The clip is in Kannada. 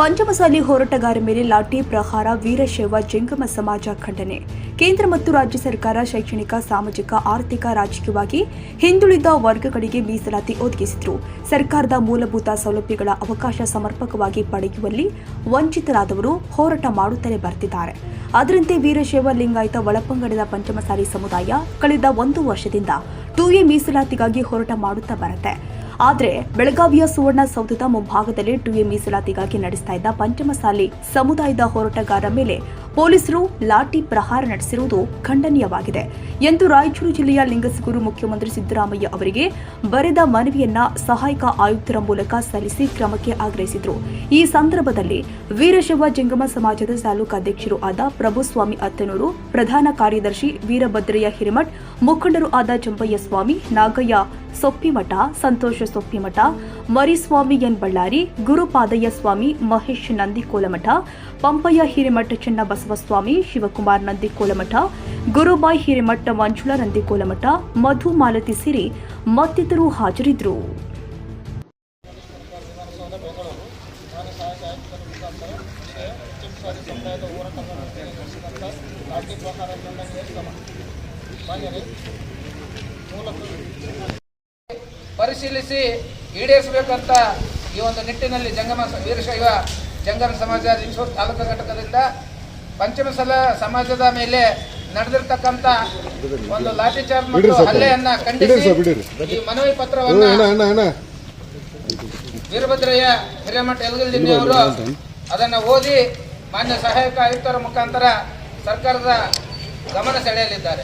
ಪಂಚಮಸಾಲಿ ಹೋರಾಟಗಾರ ಮೇಲೆ ಲಾಠಿ ಪ್ರಹಾರ, ವೀರಶೈವ, ಜಂಗಮ ಸಮಾಜ ಖಂಡನೆ. ಕೇಂದ್ರ ಮತ್ತು ರಾಜ್ಯ ಸರ್ಕಾರ ಶೈಕ್ಷಣಿಕ, ಸಾಮಾಜಿಕ, ಆರ್ಥಿಕ, ರಾಜಕೀಯವಾಗಿ ಹಿಂದುಳಿದ ವರ್ಗಗಳಿಗೆ ಮೀಸಲಾತಿ ಒದಗಿಸಿದ್ರು. ಸರ್ಕಾರದ ಮೂಲಭೂತ ಸೌಲಭ್ಯಗಳ ಅವಕಾಶ ಸಮರ್ಪಕವಾಗಿ ಪಡೆಯುವಲ್ಲಿ ವಂಚಿತರಾದವರು ಹೋರಾಟ ಮಾಡುತ್ತಲೇ ಬರ್ತಿದ್ದಾರೆ. ಅದರಂತೆ ವೀರಶೈವ ಲಿಂಗಾಯತ ಒಳಪಂಗಡದ ಪಂಚಮಸಾಲಿ ಸಮುದಾಯ ಕಳೆದ ಒಂದು ವರ್ಷದಿಂದ ಟೂ ಎ ಮೀಸಲಾತಿಗಾಗಿ ಹೋರಾಟ ಮಾಡುತ್ತಾ ಬರುತ್ತೆ. ಆದರೆ ಬೆಳಗಾವಿಯ ಸುವರ್ಣ ಸೌಧದ ಮುಂಭಾಗದಲ್ಲಿ ಟು ಎ ಮೀಸಲಾತಿಗಾಗಿ ನಡೆಸ್ತಾ ಇದ್ದ ಪಂಚಮಸಾಲಿ ಸಮುದಾಯದ ಹೋರಾಟಗಾರ ಮೇಲೆ ಪೊಲೀಸರು ಲಾಠಿ ಪ್ರಹಾರ ನಡೆಸಿರುವುದು ಖಂಡನೀಯವಾಗಿದೆ ಎಂದು ರಾಯಚೂರು ಜಿಲ್ಲೆಯ ಲಿಂಗಸಗೂರು ಮುಖ್ಯಮಂತ್ರಿ ಸಿದ್ದರಾಮಯ್ಯ ಅವರಿಗೆ ಬರೆದ ಮನವಿಯನ್ನ ಸಹಾಯಕ ಆಯುಕ್ತರ ಮೂಲಕ ಸಲ್ಲಿಸಿ ಕ್ರಮಕ್ಕೆ ಆಗ್ರಹಿಸಿದರು. ಈ ಸಂದರ್ಭದಲ್ಲಿ ವೀರಶವ ಜಂಗಮ ಸಮಾಜದ ತಾಲೂಕು ಅಧ್ಯಕ್ಷರು ಆದ ಪ್ರಭುಸ್ವಾಮಿ ಅತ್ತನೂರು, ಪ್ರಧಾನ ಕಾರ್ಯದರ್ಶಿ ವೀರಭದ್ರಯ್ಯ ಹಿರೇಮಠ್, ಮುಖಂಡರು ಆದ ಚಂಪಯ್ಯ ಸ್ವಾಮಿ, ನಾಗಯ್ಯ ಸೊಪ್ಪಿಮಠ, ಸಂತೋಷ ಸೊಪ್ಪಿಮಠ, ಮರಿಸ್ವಾಮಿ ಎನ್ ಬಳ್ಳಾರಿ, ಗುರುಪಾದಯ್ಯ ಸ್ವಾಮಿ, ಮಹೇಶ್ ನಂದಿಕೋಲಮಠ, ಪಂಪಯ್ಯ ಹಿರೇಮಠ ಚೆನ್ನಬಸವಸ್ವಾಮಿ, ಶಿವಕುಮಾರ್ ನಂದಿಕೋಲಮಠ, ಗುರುಬಾಯಿ ಹಿರೇಮಠ ಮಂಜುಳಾ ನಂದಿಕೋಲಮಠ, ಮಧು ಮಾಲತಿ ಸಿರಿ ಮತ್ತಿತರರು ಹಾಜರಿದ್ದರು. ಪರಿಶೀಲಿಸಿ ಈಡೇರಿಸಬೇಕಂತ ಈ ಒಂದು ನಿಟ್ಟಿನಲ್ಲಿ ಜಂಗಮ ವೀರಶೈವ ಜಂಗಮ ಸಮಾಜ ಲಿಂಗಸೂರು ತಾಲೂಕು ಘಟಕದಿಂದ ಪಂಚಮಸಲ ಸಮಾಜದ ಮೇಲೆ ನಡೆದಿರ್ತಕ್ಕಂಥ ಒಂದು ಲಾಠಿಚಾರ್ಜ್ ಮತ್ತು. ಹಲ್ಲೆಯನ್ನ ಖಂಡಿಸಿ ಈ ಮನವಿ ಪತ್ರವನ್ನ ವೀರಭದ್ರಯ್ಯ ಹಿರೇಮಠ ಯಲಗಲ್ದಿನ್ನಿ ಅವರು ಅದನ್ನು ಓದಿ ಮಾನ್ಯ ಸಹಾಯಕ ಆಯುಕ್ತರ ಮುಖಾಂತರ ಸರ್ಕಾರದ ಗಮನ ಸೆಳೆಯಲಿದ್ದಾರೆ.